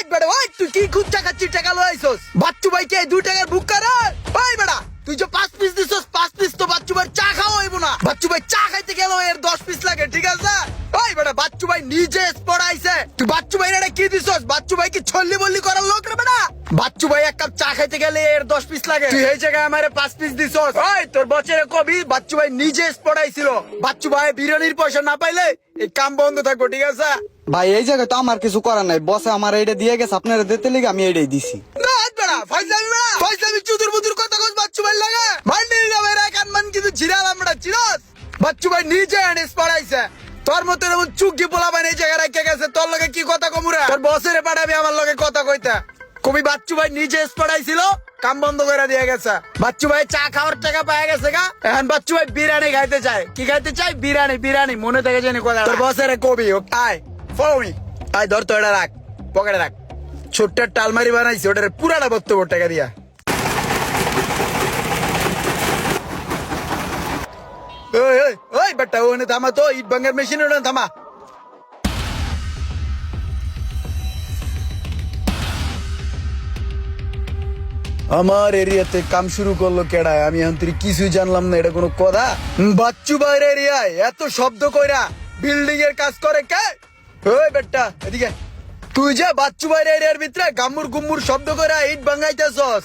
ওই বেটা ওই তুই কি খুচা খাচ্ছি টাকা লই আইছস বাচ্চু ভাই কে, দুই টাকার বুক করে? ওই বেটা তুই যে পাঁচ পিস দিছস, পাঁচ পিস তো বাচ্চু ভাই চা খাওয়া হইব না। বাচ্চু ভাই চা খাইতে গেল এর দশ পিস লাগে, ঠিক আছে? ওই বেটা বাচ্চু ভাই নিজে স্পট আইছে। তুই বাচ্চু ভাই এটা কি দিছস? বাচ্চু ভাই কি ছল্লি বল্লি করার লোক রে বেটা বাচ্চু ভাই এক কাপ চা খাইতে গেলে এর দশ পিস লাগে। তুই এই জায়গায় আমারে পাঁচ পিস দিছস। ওই তোর বছরে কবি, বাচ্চু ভাই নিজে স্পট আইছিল। বাচ্চু ভাই বিরিয়ানির পয়সা না পাইলে এই কাম বন্ধ থাকব, ঠিক আছে? ভাই, এই জায়গায় তো আমার কিছু করার নাই। বসে আমার এইটা দিয়ে গেছে, আপনারা দিতে লিগে আমি এইটাই দিছি। ভাই তোর লগে কি কথা আমার লগে কথা কইতা। কবি ভাই নিজে কাম বন্ধ করে দিয়ে গেছে। বাচ্চু ভাই চা খাওয়ার টাকা পায় গেছে গা। এখন বাচ্চু ভাই বিরিয়ানি খাইতে চায়। কি খাইতে চাই বিরিয়ানি বিরিয়ানি, মনে থেকে জানি কথা তোর বসের কবি আয়। ধর তো এটা রাখ, পকেটে রাখ। ছোট্ট একটা আলমারি ওটার পুরাটা দিয়া। ওই ওই ওই বেটা, ওখানে থামা তো, ইট মেশিন ওখানে থামা। আমার এরিয়াতে কাম শুরু করল কেডায় আমি তুই কিছুই জানলাম না, এটা কোনো কথা? বাচ্চু বাইরে এরিয়ায়, এত শব্দ কইরা বিল্ডিং এর কাজ করে কে? তুই যে বাচ্চু বাইরের এরিয়ার ভিতরে গাম্মুর গুম্মুর শব্দ করে ইট ভাঙাইতেছস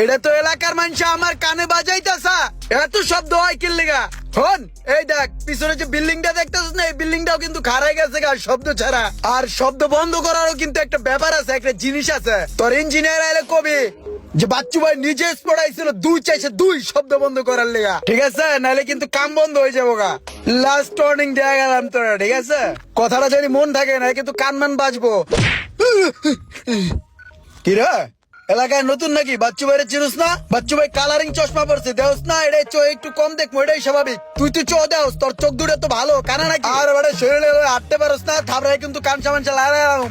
এটা তো এলাকার মানুষ আমার কানে বাজাইতেছা। এত শব্দ হয় কি লেগা? হন এই দেখ, পিছনে যে বিল্ডিংটা দেখতেছিস না, এই বিল্ডিংটাও কিন্তু খারাই গেছে গা শব্দ ছাড়া। আর শব্দ বন্ধ করারও কিন্তু একটা ব্যাপার আছে, একটা জিনিস আছে। তোর ইঞ্জিনিয়ার আইলে কবি যে বাচ্চু ভাই নিজে পড়াইছিল দুই চাইছে দুই শব্দ বন্ধ করার লেগা। ঠিক আছে? নাহলে কিন্তু কাম বন্ধ হয়ে যাব গা। লাস্ট ওয়ার্নিং দেয়া গেলাম তোরা, ঠিক আছে? কথাটা যদি মন থাকে না কিন্তু কান মান বাজবো। কি রে? এলাকায় নতুন নাকি? বাচ্চু ভাইয়ের চিনুস না? বাচ্চু ভাই কালারিং চশমা পড়ছে দেওস না? এটাই চো একটু কম দেখব এটাই স্বাভাবিক। তুই তুই চো দেওস তোর চোখ দুটো তো ভালো কানা নাকি? আর বাড়ে শরীরে হাঁটতে পারস না থাপড়াই কিন্তু কান সামান চালা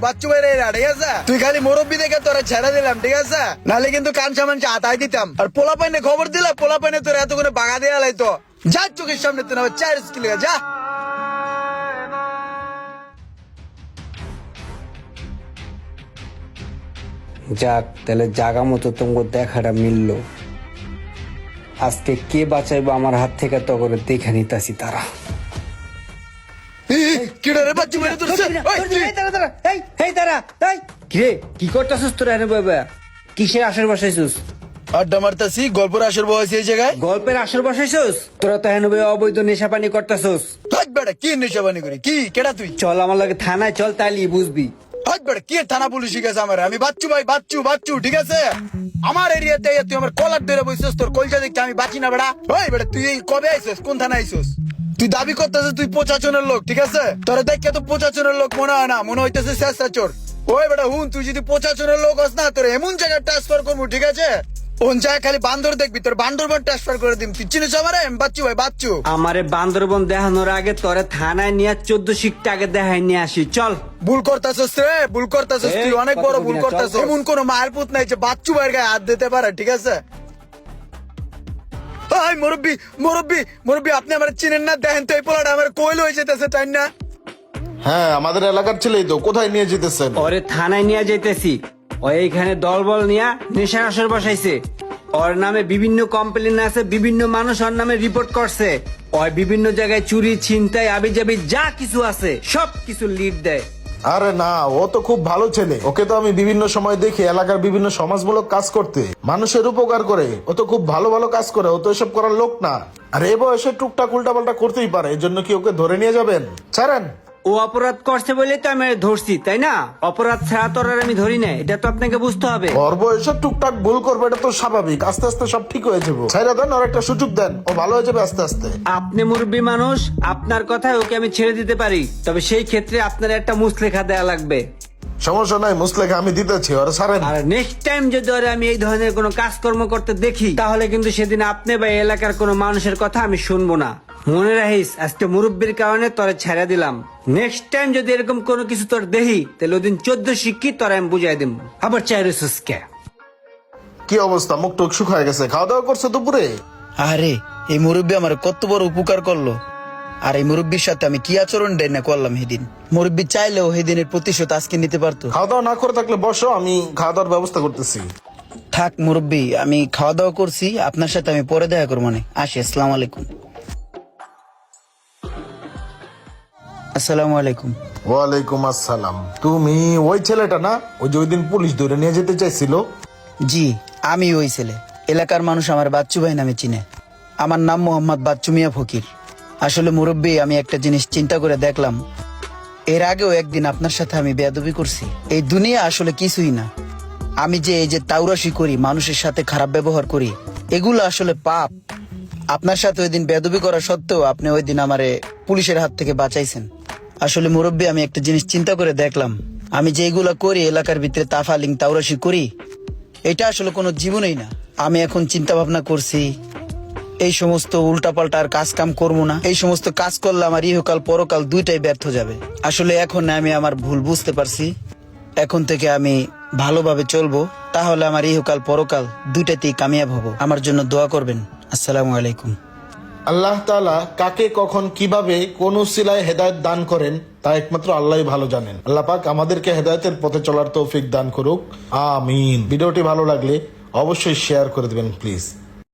বাচ্চু ভাইয়ের এরা ঠিক আছে? তুই খালি মুরব্বী দেখে তোরা ছেড়ে দিলাম ঠিক আছে? নাহলে কিন্তু কান সামান হাতাই দিতাম। আর পোলা পাইনে খবর দিলে পোলা পাইনে তোর এত করে বাগা দেওয়া লাইতো যা চোখের সামনে তুই না চার স্কিল যা। যাক তাহলে জাগা মতো তোমার দেখাটা মিলল। আজকে কে বাঁচাইবো আমার হাত থেকে তো করে দেখে নিতাছি তারা। কি করতেছিস তোরা এনে বাবা কিসের বসাইছিস? আড্ডা মারতাছি গল্পের আসর বয়সী এই জায়গায়। গল্পের আসর বসাইছিস? তোরা তো অবৈধ নেশা পানি করতেছিস কি নেশাবানি করি? কি? কেডা তুই? চল আমার লাগে থানায় চল তাইলি বুঝবি। হাট কে থানা পুলিশ গেছে আমার? আমি বাচ্চু ভাই, বাচ্চু বাচ্চু, ঠিক আছে? আমার এরিয়াতে তুই আমার কলার ধরে তোর আমি বাঁচি না বেড়া। ওই বেটা তুই কবে আইসিস? কোন থানা আইসিস? তুই দাবি করতেছিস তুই পঁচাচনের লোক, ঠিক আছে? তোর দেখে তো পঁচাচনের লোক মনে হয় না, মনে হইতেছে শেষ চোর ওই বেটা হুন, তুই যদি পঁচাচনের লোক হস না, তোর এমন জায়গায় ট্রান্সফার করব, ঠিক আছে? কোন জায়গায় খালি বান্দর দেখবি? তোর বান্দরবন ট্রান্সফার করে দিম। তুই চিনিস আমার? বাচ্চু ভাই বাচ্চু। আমারে বান্দরবন দেখানোর আগে তোরে থানায় নিয়ে চোদ্দ শিখতে আগে দেখাই নিয়ে আসি। চল। ভুল করতেছস রে ভুল করতেছস তুই। অনেক বড় ভুল করতেছস চল, চল। এমন কোন মায়ের পুত নাই যে বাচ্চু ভাইয়ের গায়ে হাত দিতে পারে ঠিক আছে? হাই মুরব্বি মুরব্বি মুরব্বি আপনি আমার চিনেন না? দেখেন তো এই পোলাটা আমার কোয়েল হয়ে যেতেছে তাই না? হ্যাঁ আমাদের এলাকার ছেলেই তো। কোথায় নিয়ে যেতেছেন? ওরে থানায় নিয়ে যাইতেছি। ও এইখানে দলবল নিয়া নেশার আসর বসাইছে। ওর নামে বিভিন্ন কমপ্লেন আছে, বিভিন্ন মানুষ ওর নামে রিপোর্ট করছে। ওই বিভিন্ন জায়গায় চুরি, ছিনতাই আবি যাবি যা কিছু আছে, সব কিছু লিড দেয়। আরে না, ও তো খুব ভালো ছেলে। ওকে তো আমি বিভিন্ন সময় দেখি এলাকার বিভিন্ন সমাজমূলক কাজ করতে। মানুষের উপকার করে। ও তো খুব ভালো ভালো কাজ করে। ও তো এসব করার লোক না। আর এ বয়সে টুকটাক উল্টাপাল্টা করতেই পারে। এর জন্য কি ওকে ধরে নিয়ে যাবেন? ছাড়েন। ও অপরাধ করছে বলে তো আমি ধরছি তাই না? অপরাধ ছাড়া তোর আর আমি ধরি না এটা তো আপনাকে বুঝতে হবে। গর্ব এসব টুকটাক ভুল করবে এটা তো স্বাভাবিক। আস্তে আস্তে সব ঠিক হয়ে যাবে। ছাইরা দেন আর একটা সুযোগ দেন। ও ভালো হয়ে যাবে আস্তে আস্তে। আপনি মুরব্বী মানুষ আপনার কথায় ওকে আমি ছেড়ে দিতে পারি তবে সেই ক্ষেত্রে আপনার একটা মুসলেখা দেয়া লাগবে। সমস্যা নাই মুসলেখা আমি দিতেছি ওরা ছাড়েন। আর নেক্সট টাইম যদি ওরে আমি এই ধরনের কোনো কাজকর্ম করতে দেখি তাহলে কিন্তু সেদিন আপনি বা এলাকার কোনো মানুষের কথা আমি শুনব না। মনে রাখিস আজকে মুরব্বীর কারণে তোরে ছেড়ে দিলাম। নেক্সট টাইম যদি এরকম কোনো কিছু তোর দেখি তাহলে ওদিন চোদ্দ শিক্ষি তোর আমি বুঝাই দিব আবার চাই কে? কি অবস্থা? মুখ টুক শুকায় গেছে। খাওয়া দাওয়া করছ দুপুরে? আরে এই মুরব্বি আমার কত বড় উপকার করল। আর এই মুরব্বীর সাথে আমি কি আচরণ দেয় না করলাম সেদিন? মুরব্বী চাইলেও সেদিনের প্রতিশোধ আজকে নিতে পারতো। খাওয়া দাওয়া না করে থাকলে বসো আমি খাওয়া দাওয়ার ব্যবস্থা করতেছি। থাক মুরব্বী আমি খাওয়া দাওয়া করছি আপনার সাথে আমি পরে দেখা করব মানে। আসি আসসালামু আলাইকুম। আসসালামু আলাইকুম। ওয়ালাইকুম আসসালাম। তুমি ওই ছেলেটা না? ওই যে ওই দিন পুলিশ ধরে নিয়ে যেতে চাইছিল? জি আমি ওই ছেলে। এলাকার মানুষ আমার বাচ্চু ভাই নামে চিনে। আমার নাম মোহাম্মদ বাচ্চু মিয়া ফকির। আসলে মুরব্বী, আমি একটা জিনিস চিন্তা করে দেখলাম। এর আগেও একদিন আপনার সাথে আমি বেয়াদবি করছি। এই দুনিয়া আসলে কিছুই না। আমি যে এই যে তাউরাশি করি, মানুষের সাথে খারাপ ব্যবহার করি, এগুলো আসলে পাপ। আপনার সাথে ওই দিন বেয়াদবি করা সত্ত্বেও আপনি ওই দিন আমারে পুলিশের হাত থেকে বাঁচাইছেন। আসলে মুরব্বী, আমি একটা জিনিস চিন্তা করে দেখলাম। আমি যেগুলা করি, এলাকার ভিতরে তাফালিং, তাউরাশি করি, এটা আসলে কোনো জীবনই না। আমি এখন চিন্তা ভাবনা করছি এই সমস্ত উল্টাপাল্টা আর কাজ কাম করব না। এই সমস্ত কাজ করলে আমার ইহকাল, পরকাল দুইটাই ব্যর্থ যাবে। আসলে এখন আমি আমার ভুল বুঝতে পারছি। এখন থেকে আমি ভালোভাবে চলবো। তাহলে আমার ইহকাল, পরকাল দুইটাতেই কামিয়াব হব। আমার জন্য দোয়া করবেন। আসসালামু আলাইকুম। আল্লাহ তাআলা কাকে কখন, কীভাবে, কোন সিলায় হেদায়ত দান করেন, তা একমাত্র আল্লাহই ভালো জানেন। আল্লাহ পাক আমাদেরকে হেদায়তের পথে চলার তৌফিক দান করুক। আমিন। ভিডিওটি ভালো লাগলে অবশ্যই শেয়ার করে দেবেন, প্লিজ।